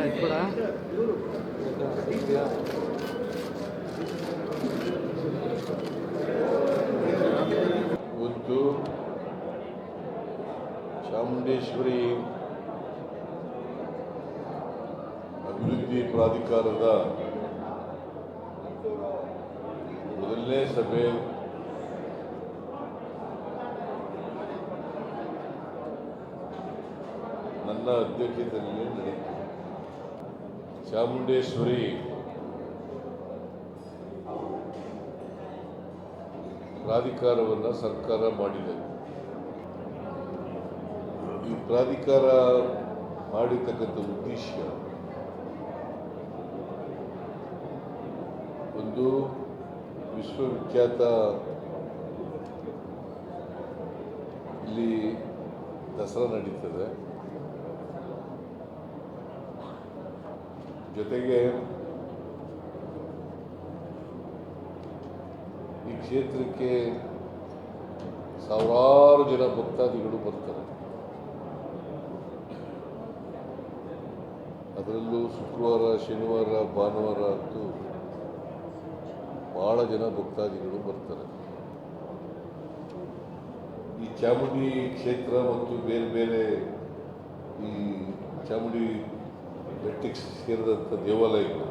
ಎತ್ಕೊಡ ಇವತ್ತು ಚಾಮುಂಡೇಶ್ವರಿ ಅಭಿವೃದ್ಧಿ ಪ್ರಾಧಿಕಾರದ ಮೊದಲನೇ ಸಭೆ ನನ್ನ ಅಧ್ಯಕ್ಷತೆಯಲ್ಲಿ ನಡೆಯಿತು ಚಾಮುಂಡೇಶ್ವರಿ ಪ್ರಾಧಿಕಾರವನ್ನು ಸರ್ಕಾರ ಮಾಡಿದೆ. ಈ ಪ್ರಾಧಿಕಾರ ಮಾಡಿರ್ತಕ್ಕಂಥ ಉದ್ದೇಶ ಒಂದು ವಿಶ್ವವಿಖ್ಯಾತ ಇಲ್ಲಿ ದಸರಾ ನಡೀತದೆ. ಜೊತೆಗೆ ಈ ಕ್ಷೇತ್ರಕ್ಕೆ ಸಾವಿರಾರು ಜನ ಭಕ್ತಾದಿಗಳು ಬರ್ತಾರೆ. ಅದರಲ್ಲೂ ಶುಕ್ರವಾರ, ಶನಿವಾರ, ಭಾನುವಾರ ಅಂತೂ ಭಾಳ ಜನ ಭಕ್ತಾದಿಗಳು ಬರ್ತಾರೆ. ಈ ಚಾಮುಂಡಿ ಕ್ಷೇತ್ರ ಮತ್ತು ಬೇರೆ ಬೇರೆ ಈ ಚಾಮುಂಡಿ ಬೆಟ್ಟಕ್ಕೆ ಸೇರಿದಂಥ ದೇವಾಲಯಗಳು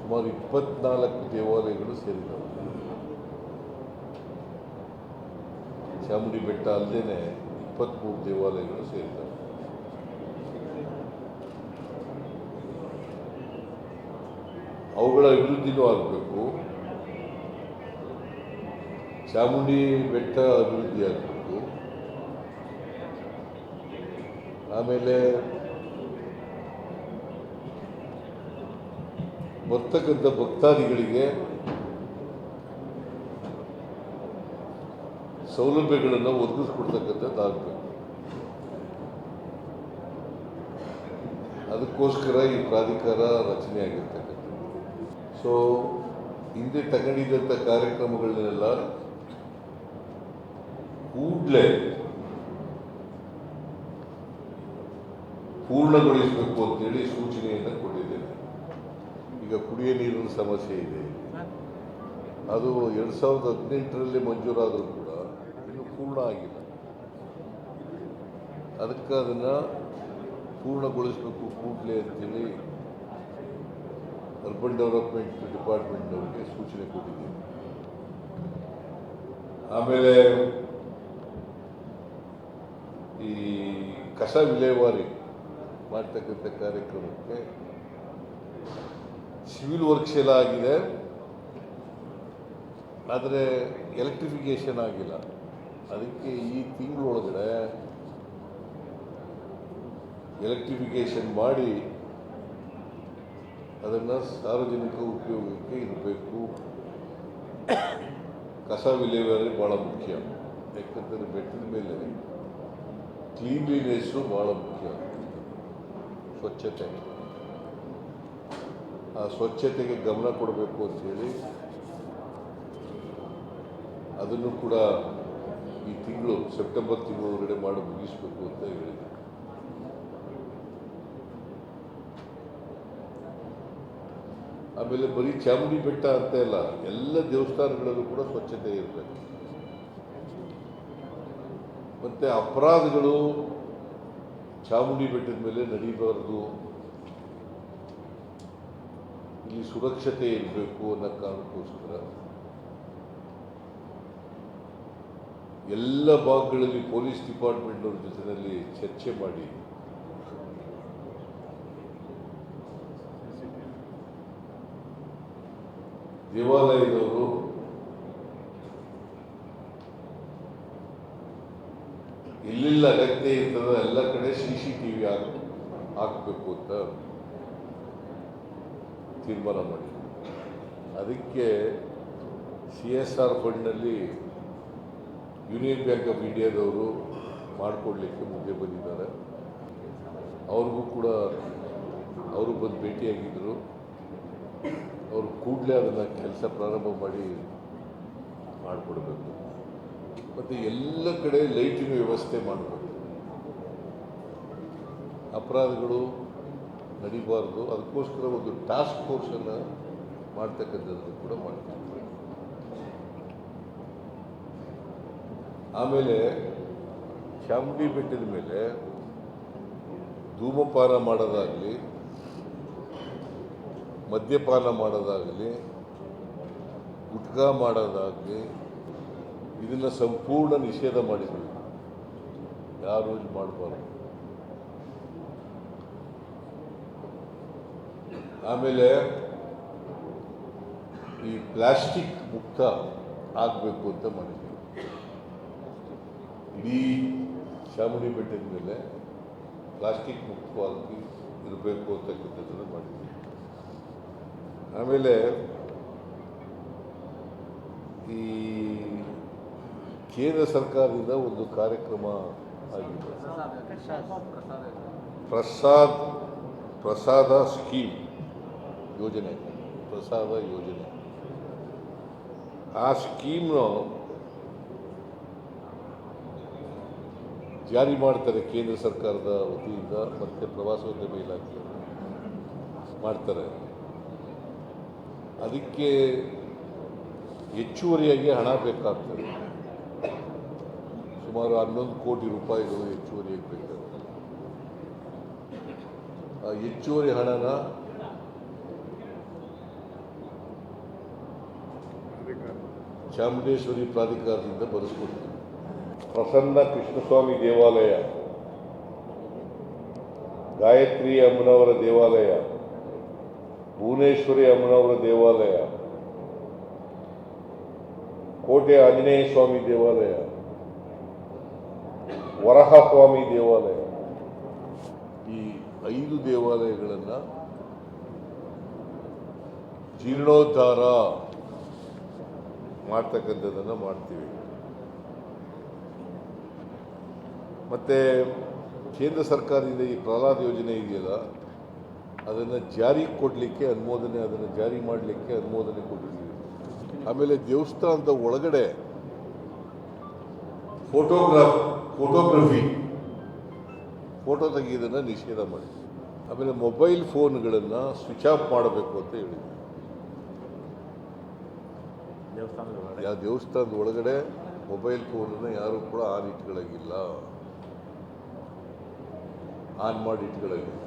ಸುಮಾರು ಇಪ್ಪತ್ನಾಲ್ಕು ದೇವಾಲಯಗಳು ಸೇರಿದವು. ಚಾಮುಂಡಿ ಬೆಟ್ಟ ಅಲ್ಲದೇ ಇಪ್ಪತ್ತ್ಮೂರು ದೇವಾಲಯಗಳು ಸೇರಿದವು. ಅವುಗಳ ಅಭಿವೃದ್ಧಿನೂ ಆಗಬೇಕು. ಚಾಮುಂಡಿ ಬೆಟ್ಟ ಅಭಿವೃದ್ಧಿ ಆಗಬೇಕು ಆಮೇಲೆ ಬರ್ತಕ್ಕಂಥ ಭಕ್ತಾದಿಗಳಿಗೆ ಸೌಲಭ್ಯಗಳನ್ನು ಒದಗಿಸ್ಕೊಡ್ತಕ್ಕಂಥದ್ದಾಗಬೇಕು ಅದಕ್ಕೋಸ್ಕರ ಈ ಪ್ರಾಧಿಕಾರ ರಚನೆ ಆಗಿರ್ತಕ್ಕಂಥದ್ದು. ಸೊ ಹಿಂದೆ ತಗೊಂಡಿದ್ದಂಥ ಕಾರ್ಯಕ್ರಮಗಳನ್ನೆಲ್ಲ ಕೂಡಲೇ ಪೂರ್ಣಗೊಳಿಸಬೇಕು ಅಂತೇಳಿ ಸೂಚನೆಯನ್ನು ಕೊಟ್ಟಿದ್ದೇನೆ ಈಗ ಕುಡಿಯ ನೀರಿನ ಸಮಸ್ಯೆ ಇದೆ. ಅದು ಎರಡು ಸಾವಿರದ ಹದಿನೆಂಟರಲ್ಲಿ ಮಂಜೂರಾದರೂ ಕೂಡ ಇನ್ನೂ ಪೂರ್ಣ ಆಗಿಲ್ಲ. ಅದಕ್ಕೆ ಅದನ್ನು ಪೂರ್ಣಗೊಳಿಸಬೇಕು ಕೂಡಲೇ ಅಂತೇಳಿ ಅರ್ಬನ್ ಡೆವಲಪ್ಮೆಂಟ್ ಡಿಪಾರ್ಟ್ಮೆಂಟ್ನವರಿಗೆ ಸೂಚನೆ ಕೊಟ್ಟಿದ್ದೀನಿ. ಆಮೇಲೆ ಈ ಕಸ ವಿಲೇವಾರಿ ಮಾಡ್ತಕ್ಕಂಥ ಕಾರ್ಯಕ್ರಮಕ್ಕೆ ಸಿವಿಲ್ ವರ್ಕ್ಸ್ ಎಲ್ಲ ಆಗಿದೆ. ಆದರೆ ಎಲೆಕ್ಟ್ರಿಫಿಕೇಷನ್ ಆಗಿಲ್ಲ. ಅದಕ್ಕೆ ಈ ತಿಂಗಳೊಳಗಡೆ ಎಲೆಕ್ಟ್ರಿಫಿಕೇಷನ್ ಮಾಡಿ ಅದನ್ನು ಸಾರ್ವಜನಿಕ ಉಪಯೋಗಕ್ಕೆ ಇರಬೇಕು ಕಸ ವಿಲೇವಾರಿ ಭಾಳ ಮುಖ್ಯ. ಯಾಕಂದರೆ ಬೆಟ್ಟದ ಮೇಲೆ ಕ್ಲೀನ್ಲಿನೆಸ್ಸು ಭಾಳ ಮುಖ್ಯ. ಸ್ವಚ್ಛತೆ. ಆ ಸ್ವಚ್ಛತೆಗೆ ಗಮನ ಕೊಡಬೇಕು ಅಂತ ಹೇಳಿ ಅದನ್ನು ಕೂಡ ಈ ತಿಂಗಳು ಸೆಪ್ಟೆಂಬರ್ ತಿಂಗಳೊಳಗಡೆ ಮಾಡಿ ಮುಗಿಸಬೇಕು ಅಂತ ಹೇಳಿದೆ ಆಮೇಲೆ ಬರೀ ಚಾಮುಂಡಿ ಬೆಟ್ಟ ಅಂತ ಇಲ್ಲ ಎಲ್ಲ ದೇವಸ್ಥಾನಗಳಲ್ಲೂ ಕೂಡ ಸ್ವಚ್ಛತೆ ಇರಬೇಕು. ಮತ್ತು ಅಪರಾಧಗಳು ಚಾಮುಂಡಿ ಬೆಟ್ಟದ ಮೇಲೆ ನಡೀಬಾರ್ದು. ಇಲ್ಲಿ ಸುರಕ್ಷತೆ ಇರಬೇಕು ಅನ್ನೋ ಕಾರಣಕ್ಕೋಸ್ಕರ ಎಲ್ಲ ಭಾಗಗಳಲ್ಲಿ ಪೊಲೀಸ್ ಡಿಪಾರ್ಟ್ಮೆಂಟ್ನವ್ರ ಜೊತೆಯಲ್ಲಿ ಚರ್ಚೆ ಮಾಡಿ. ದೇವಾಲಯದವರು ಇಲ್ಲಿಲ್ಲ ಅಗತ್ಯ ಇರ್ತದೆ ಎಲ್ಲ ಕಡೆ ಸಿ ಸಿ ಟಿ ವಿ ಹಾಕ್ ಹಾಕಬೇಕು ಅಂತ. ತೀರ್ಮಾನ ಮಾಡಿ. ಅದಕ್ಕೆ ಸಿ ಎಸ್ ಆರ್ ಫಂಡ್ನಲ್ಲಿ ಯೂನಿಯನ್ ಬ್ಯಾಂಕ್ ಆಫ್ ಇಂಡಿಯಾದವರು ಮಾಡಿಕೊಡ್ಲಿಕ್ಕೆ ಮುಂದೆ ಬಂದಿದ್ದಾರೆ. ಅವ್ರಿಗೂ ಕೂಡ ಅವರು ಬಂದು ಭೇಟಿಯಾಗಿದ್ದರು. ಅವರು ಕೂಡಲೇ ಅದನ್ನು ಕೆಲಸ ಪ್ರಾರಂಭ ಮಾಡಿ ಮಾಡಿಕೊಡ್ಬೇಕು. ಮತ್ತು ಎಲ್ಲ ಕಡೆ ಲೈಟಿನ ವ್ಯವಸ್ಥೆ ಮಾಡಬೇಕು. ಅಪರಾಧಗಳು ನಡಿಬಾರ್ದು. ಅದಕ್ಕೋಸ್ಕರ ಒಂದು ಟಾಸ್ಕ್ ಫೋರ್ಸನ್ನು ಮಾಡ್ತಕ್ಕಂಥದ್ದು ಕೂಡ ಮಾಡ್ತಾರೆ ಆಮೇಲೆ ಚಾಮುಂಡಿ ಬೆಟ್ಟದ ಮೇಲೆ ಧೂಮಪಾನ ಮಾಡೋದಾಗಲಿ, ಮದ್ಯಪಾನ ಮಾಡೋದಾಗಲಿ, ಗುಟ್ಕಾ ಮಾಡೋದಾಗಲಿ, ಇದನ್ನು ಸಂಪೂರ್ಣ ನಿಷೇಧ ಮಾಡಿದ್ವಿ ಯಾರು ಮಾಡಬಾರ್ದು. ಆಮೇಲೆ ಈ ಪ್ಲಾಸ್ಟಿಕ್ ಮುಕ್ತ ಆಗಬೇಕು ಅಂತ ಮಾಡಿದ್ವಿ. ಇಡೀ ಚಾಮುಂಡಿ ಬೆಟ್ಟದ ಮೇಲೆ ಪ್ಲಾಸ್ಟಿಕ್ ಮುಕ್ತವಾಗಿ ಇರಬೇಕು ಅಂತಕ್ಕಂಥದ್ದನ್ನು ಮಾಡಿದ್ವಿ. ಆಮೇಲೆ ಈ ಕೇಂದ್ರ ಸರ್ಕಾರದಿಂದ ಒಂದು ಕಾರ್ಯಕ್ರಮ ಆಗಿದೆ. ಪ್ರಸಾದ್ ಪ್ರಸಾದ ಸ್ಕೀಮ್. ಯೋಜನೆ, ಪ್ರಸಾದ ಯೋಜನೆ. ಆ ಸ್ಕೀಮ್ನ ಜಾರಿ ಮಾಡ್ತಾರೆ ಕೇಂದ್ರ ಸರ್ಕಾರದ ವತಿಯಿಂದ, ಮತ್ತು ಪ್ರವಾಸೋದ್ಯಮ ಇಲಾಖೆ ಮಾಡ್ತಾರೆ. ಅದಕ್ಕೆ ಹೆಚ್ಚುವರಿಯಾಗಿ ಹಣ ಬೇಕಾಗ್ತದೆ. ಸುಮಾರು ಹನ್ನೊಂದು ಕೋಟಿ ರೂಪಾಯಿಗಳು ಹೆಚ್ಚುವರಿಯಾಗಿ ಬೇಕಾಗ್ತದೆ. ಆ ಹೆಚ್ಚುವರಿ ಹಣನ ಚಾಮುಂಡೇಶ್ವರಿ ಪ್ರಾಧಿಕಾರದಿಂದ ಬರೆಸ್ಕೊಡ್ತೀವಿ ಪ್ರಸನ್ನ ಕೃಷ್ಣಸ್ವಾಮಿ ದೇವಾಲಯ. ಗಾಯತ್ರಿ ಅಮ್ಮನವರ ದೇವಾಲಯ. ಭುವನೇಶ್ವರಿ ಅಮ್ಮನವರ ದೇವಾಲಯ. ಕೋಟೆ ಆಂಜನೇಯ ಸ್ವಾಮಿ ದೇವಾಲಯ. ವರಹ ಸ್ವಾಮಿ ದೇವಾಲಯ. ಈ ಐದು ದೇವಾಲಯಗಳನ್ನು ಜೀರ್ಣೋದ್ಧಾರ ಮಾಡ್ತಕ್ಕಂಥದ್ದನ್ನು ಮಾಡ್ತೀವಿ. ಮತ್ತು ಕೇಂದ್ರ ಸರ್ಕಾರದಿಂದ ಈ ಪ್ರಹ್ಲಾದ್ ಯೋಜನೆ ಇದೆಯಲ್ಲ, ಅದನ್ನು ಜಾರಿ ಕೊಡಲಿಕ್ಕೆ ಅನುಮೋದನೆ, ಅದನ್ನು ಜಾರಿ ಮಾಡಲಿಕ್ಕೆ ಅನುಮೋದನೆ ಕೊಟ್ಟಿದ್ದೀವಿ. ಆಮೇಲೆ ದೇವಸ್ಥಾನದ ಒಳಗಡೆ ಫೋಟೋಗ್ರಾಫ್, ಫೋಟೋಗ್ರಫಿ, ಫೋಟೋ ತೆಗೆಯೋದನ್ನು ನಿಷೇಧ ಮಾಡಿ ಆಮೇಲೆ ಮೊಬೈಲ್ ಫೋನ್ಗಳನ್ನು ಸ್ವಿಚ್ ಆಫ್ ಮಾಡಬೇಕು ಅಂತ ಹೇಳಿದ್ವಿ. ಯಾವ ದೇವಸ್ಥಾನದ ಒಳಗಡೆ ಮೊಬೈಲ್ ಫೋನನ್ನು ಯಾರು ಕೂಡ ಆನ್ ಇಟ್ಕೊಳ್ಳೋಂಗಿಲ್ಲ ಆನ್ ಮಾಡಿ ಇಟ್ಕೊಳ್ಳೋಂಗಿಲ್ಲ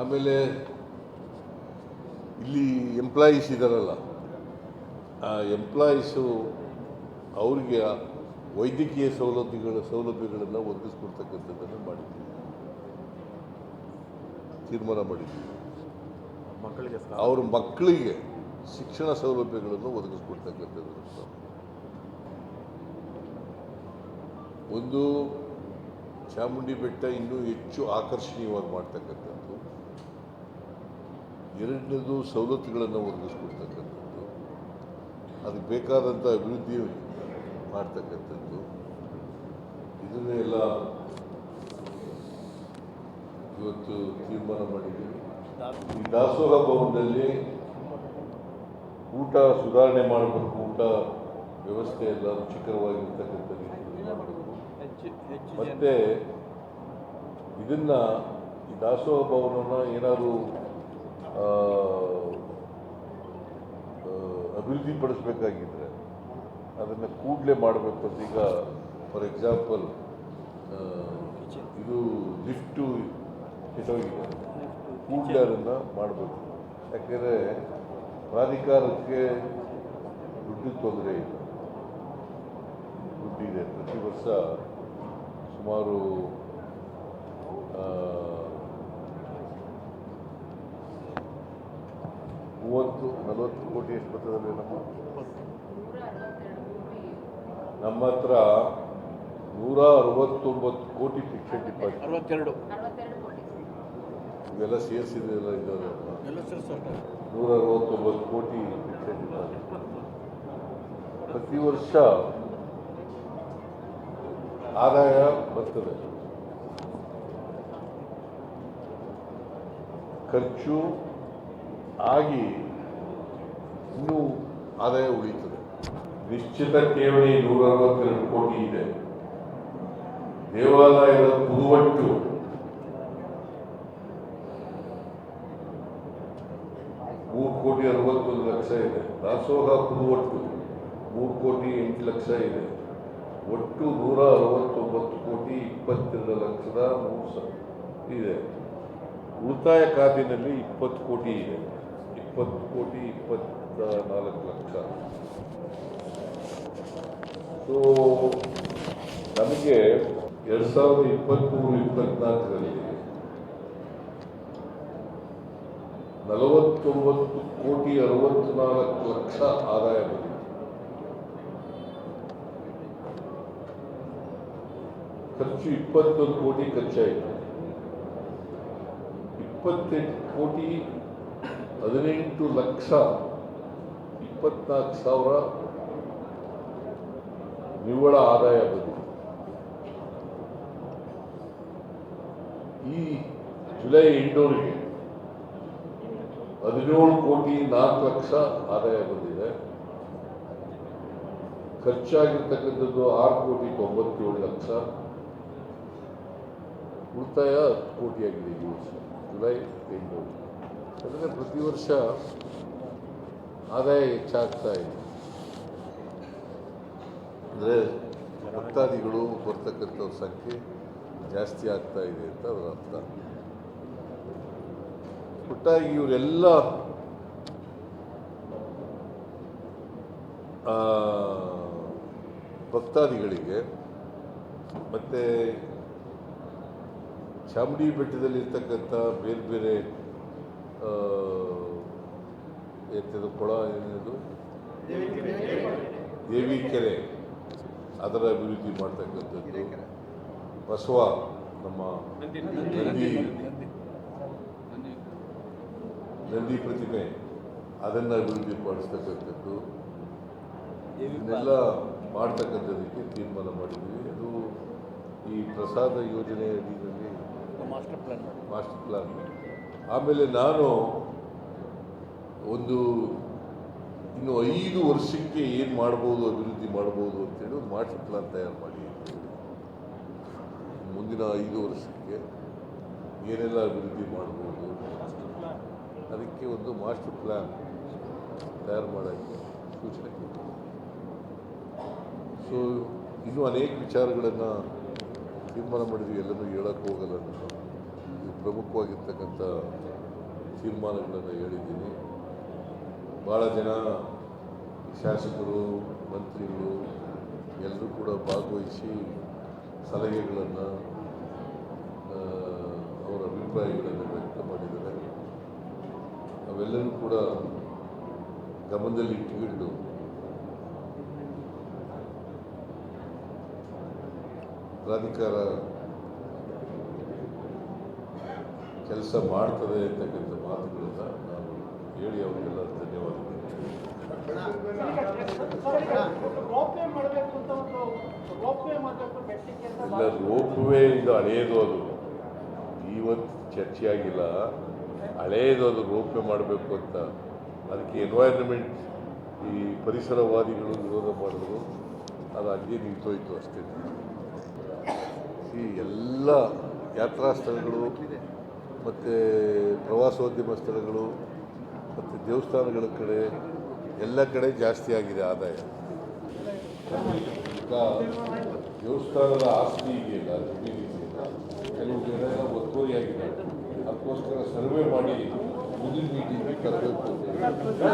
ಆಮೇಲೆ ಇಲ್ಲಿ ಎಂಪ್ಲಾಯೀಸ್ ಇದ್ದಾರಲ್ಲ ಆ ಎಂಪ್ಲಾಯೀಸು ಅವ್ರಿಗೆ ವೈದ್ಯಕೀಯ ಸೌಲಭ್ಯಗಳ, ಸೌಲಭ್ಯಗಳನ್ನು ಒದಗಿಸ್ಕೊಡ್ತಕ್ಕಂಥದ್ದನ್ನು ಮಾಡಿದ್ದೀವಿ. ತೀರ್ಮಾನ ಮಾಡಿದ್ದೀವಿ. ಅವ್ರ ಮಕ್ಕಳಿಗೆ ಶಿಕ್ಷಣ ಸೌಲಭ್ಯಗಳನ್ನು ಒದಗಿಸ್ಕೊಡ್ತಕ್ಕಂಥದ್ದು ಒಂದು ಚಾಮುಂಡಿ ಬೆಟ್ಟ ಇನ್ನೂ ಹೆಚ್ಚು ಆಕರ್ಷಣೀಯವಾಗಿ ಮಾಡ್ತಕ್ಕಂಥದ್ದು, ಎರಡನೇದು ಸವಲತ್ತುಗಳನ್ನು ಒದಗಿಸ್ಕೊಡ್ತಕ್ಕಂಥದ್ದು, ಅದಕ್ಕೆ ಬೇಕಾದಂಥ ಅಭಿವೃದ್ಧಿ ಮಾಡ್ತಕ್ಕಂಥದ್ದು, ಇದನ್ನೆಲ್ಲ ಇವತ್ತು ತೀರ್ಮಾನ ಮಾಡಿದ್ದೀವಿ. ಈ ದಾಸೋಹ ಭವನದಲ್ಲಿ ಊಟ ಸುಧಾರಣೆ ಮಾಡಬೇಕು ಊಟ ವ್ಯವಸ್ಥೆ ಎಲ್ಲ ರುಚಿಕರವಾಗಿರ್ತಕ್ಕಂಥ ಮತ್ತೆ ಇದನ್ನ ಈ ದಾಸೋಹ ಭವನನ ಏನಾದರೂ ಅಭಿವೃದ್ಧಿ ಪಡಿಸ್ಬೇಕಾಗಿದ್ರೆ ಅದನ್ನು ಕೂಡಲೇ ಮಾಡಬೇಕು ಈಗ ಫಾರ್ ಎಕ್ಸಾಂಪಲ್ ಇದು ಲಿಫ್ಟು ಕೆಟ್ಟೋಗಿದೆ ಕೂಡಲೇ ಅದನ್ನು ಮಾಡಬೇಕು. ಯಾಕೆಂದರೆ ಪ್ರಾಧಿಕಾರಕ್ಕೆ ದುಡ್ಡು ತೊಂದರೆ ಇಲ್ಲ. ದುಡ್ಡಿದೆ. ಪ್ರತಿ ವರ್ಷ ಸುಮಾರು ಮೂವತ್ತು, ನಲವತ್ತು ಕೋಟಿ ಎಷ್ಟು ಬರ್ತದಲ್ಲ ನಮ್ಮ? ನಮ್ಮ ಹತ್ರ ನೂರ ಅರವತ್ತೊಂಬತ್ತು ಕೋಟಿ ಫಿಕ್ಸೆಡ್ ಡಿಪಾಸಿಟ್ ಅರವತ್ತೆರಡು ಇವೆಲ್ಲ ಸೇರಿಸಿದ್ರೆಲ್ಲ ಇದ್ದಾರೆ ನೂರ ಅರವತ್ತೊಂಬತ್ತು ಕೋಟಿ ಪ್ರತಿ ವರ್ಷ ಆದಾಯ ಬರ್ತದೆ. ಖರ್ಚು ಆಗಿ ಇನ್ನೂ ಆದಾಯ ಉಳಿತದೆ ನಿಶ್ಚಿತ ಠೇವಣಿ ನೂರ ಅರವತ್ತೆರಡು ಕೋಟಿ ಇದೆ. ದೇವಾಲಯದ ಪುದುವಟ್ಟು ಮೂರು ಕೋಟಿ ಅರವತ್ತೊಂದು ಲಕ್ಷ ಇದೆ. ದಾಸೋಹ ಪುದುವಟ್ಟು ಮೂರು ಕೋಟಿ ಎಂಟು ಲಕ್ಷ ಇದೆ. ಒಟ್ಟು ನೂರ ಅರವತ್ತೊಂಬತ್ತು ಕೋಟಿ ಇಪ್ಪತ್ತೆರಡು ಲಕ್ಷದ ಮೂರು ಸಾವಿರ ಇದೆ. ಉಳಿತಾಯ ಖಾತೆಯಲ್ಲಿ ಇಪ್ಪತ್ತು ಕೋಟಿ ಇದೆ. ಇಪ್ಪತ್ತು ಕೋಟಿ ಇಪ್ಪತ್ತ ನಾಲ್ಕು ಲಕ್ಷ. ಸೊ ನಮಗೆ ಎರಡು ಸಾವಿರದ ಇಪ್ಪತ್ತ್ಮೂರು ಇಪ್ಪತ್ನಾಲ್ಕರಲ್ಲಿ ನಲವತ್ತೊಂಬತ್ತು ಕೋಟಿ ಅರವತ್ನಾಲ್ಕು ಲಕ್ಷ ಆದಾಯ ಬಂದಿದೆ. ಖರ್ಚು ಇಪ್ಪತ್ತೊಂದು ಕೋಟಿ ಖರ್ಚಾಯಿತು. ಇಪ್ಪತ್ತೆಂಟು ಕೋಟಿ ಹದಿನೆಂಟು ಲಕ್ಷ ಇಪ್ಪತ್ನಾಲ್ಕು ಸಾವಿರ ನಿವ್ವಳ ಆದಾಯ ಬಂದಿದೆ. ಈ ಜುಲೈ ಎಂಟೂರಿಗೆ ಹದಿನೇಳು ಕೋಟಿ ನಾಲ್ಕು ಲಕ್ಷ ಆದಾಯ ಬಂದಿದೆ. ಖರ್ಚಾಗಿರ್ತಕ್ಕಂಥದ್ದು ಆರು ಕೋಟಿ ತೊಂಬತ್ತೇಳು ಲಕ್ಷ. ಉಳಿತಾಯ ಹತ್ತು ಕೋಟಿ ಆಗಿದೆ ಈ ವರ್ಷ, ಜುಲೈ ಎಂಟು. ಅಂದರೆ ಪ್ರತಿ ವರ್ಷ ಆದಾಯ ಹೆಚ್ಚಾಗ್ತಾ ಇದೆ. ಅಂದರೆ ಭಕ್ತಾದಿಗಳು ಬರ್ತಕ್ಕಂಥವ್ರ ಸಂಖ್ಯೆ ಜಾಸ್ತಿ ಆಗ್ತಾ ಇದೆ ಅಂತ ಅದರ ಅರ್ಥ. ಒಟ್ಟಾಗಿ ಇವರೆಲ್ಲ ಭಕ್ತಾದಿಗಳಿಗೆ, ಮತ್ತು ಚಾಮುಂಡಿ ಬೆಟ್ಟದಲ್ಲಿರ್ತಕ್ಕಂಥ ಬೇರೆ ಬೇರೆ ಎಂಥದ್ದು ಕೊಳ ಏನಿದು? ದೇವಿ ಕೆರೆ ಅದರ ಅಭಿವೃದ್ಧಿ ಮಾಡ್ತಕ್ಕಂಥದ್ದು. ಬಸವ, ನಮ್ಮ ನಂದಿ. ನಂದಿ ಪ್ರತಿಮೆ ಅದನ್ನು ಅಭಿವೃದ್ಧಿ ಪಡಿಸ್ತಕ್ಕಂಥದ್ದು. ಇದನ್ನೆಲ್ಲ ಮಾಡ್ತಕ್ಕಂಥದ್ದಕ್ಕೆ ತೀರ್ಮಾನ ಮಾಡಿದ್ವಿ ಅದು ಈ ಪ್ರಸಾದ ಯೋಜನೆ ಅಡಿಯಲ್ಲಿ ಮಾಸ್ಟರ್ ಪ್ಲಾನ್ ಮಾಸ್ಟರ್ ಪ್ಲಾನ್ ಆಮೇಲೆ ನಾನು ಒಂದು ಇನ್ನು ಐದು ವರ್ಷಕ್ಕೆ ಏನು ಮಾಡ್ಬೋದು ಅಭಿವೃದ್ಧಿ ಮಾಡ್ಬೋದು ಅಂತೇಳಿ ಒಂದು ಮಾಸ್ಟರ್ ಪ್ಲಾನ್ ತಯಾರು ಮಾಡಿ ಮುಂದಿನ ಐದು ವರ್ಷಕ್ಕೆ ಏನೆಲ್ಲ ಅಭಿವೃದ್ಧಿ ಮಾಡ್ಬೋದು? ಅದಕ್ಕೆ ಒಂದು ಮಾಸ್ಟರ್ ಪ್ಲಾನ್ ತಯಾರು ಮಾಡೋಕ್ಕೆ ಸೂಚನೆ ಕೊಟ್ಟಿದೆ ಸೊ ಇನ್ನೂ ಅನೇಕ ವಿಚಾರಗಳನ್ನು ತೀರ್ಮಾನ ಮಾಡಿದ್ವಿ, ಎಲ್ಲನೂ ಹೇಳೋಕ್ಕೆ ಹೋಗಲ್ಲ ಇದು ಪ್ರಮುಖವಾಗಿರ್ತಕ್ಕಂಥ ತೀರ್ಮಾನಗಳನ್ನು ಹೇಳಿದ್ದೀನಿ. ಭಾಳ ಜನ ಶಾಸಕರು, ಮಂತ್ರಿಗಳು, ಎಲ್ಲರೂ ಕೂಡ ಭಾಗವಹಿಸಿ ಸಲಹೆಗಳನ್ನು ಅವರ ಅಭಿಪ್ರಾಯಗಳನ್ನು ಅವೆಲ್ಲವೂ ಕೂಡ ಗಮನದಲ್ಲಿ ಇಟ್ಟುಕೊಂಡು ಪ್ರಾಧಿಕಾರ ಕೆಲಸ ಮಾಡ್ತದೆ ಅಂತಕ್ಕಂಥ ಮಾತುಗಳನ್ನು ನಾನು ಹೇಳಿ ಅವರಿಗೆಲ್ಲ ಧನ್ಯವಾದಗಳು. ಇಲ್ಲ, ರೋಪ್ವೇ ಇದು ಹಳೆಯದು ಅದು. ಇವತ್ತು ಚರ್ಚೆ ಆಗಿಲ್ಲ ಹಳೆಯದು ಅದು ರೋಪುವೆ ಮಾಡಬೇಕು ಅಂತ. ಅದಕ್ಕೆ ಎನ್ವೈರನ್ಮೆಂಟ್ ಈ ಪರಿಸರವಾದಿಗಳು ವಿರೋಧ ಮಾಡಿದ್ರು. ಅದು ಅಲ್ಲಿ ನಿಂತೋಯ್ತು ಅಷ್ಟೇ. ಈ ಎಲ್ಲ ಯಾತ್ರಾ ಸ್ಥಳಗಳು ಮತ್ತು ಪ್ರವಾಸೋದ್ಯಮ ಸ್ಥಳಗಳು ಮತ್ತು ದೇವಸ್ಥಾನಗಳ ಕಡೆ ಎಲ್ಲ ಕಡೆ ಜಾಸ್ತಿ ಆಗಿದೆ ಆದಾಯ. ದೇವಸ್ಥಾನದ ಆಸ್ತಿ ಇದೆಯಲ್ಲ ಕೆಲವು ಜನ ಎಲ್ಲ ಒತ್ತುವರಿ ಆಗಿದೆ. ಅದಕ್ಕೋಸ್ಕರ ಸರ್ವೆ ಮಾಡಿ ಮುಂದಿನ ಮೀಟಿಂಗ್ ಹೇಳಿ.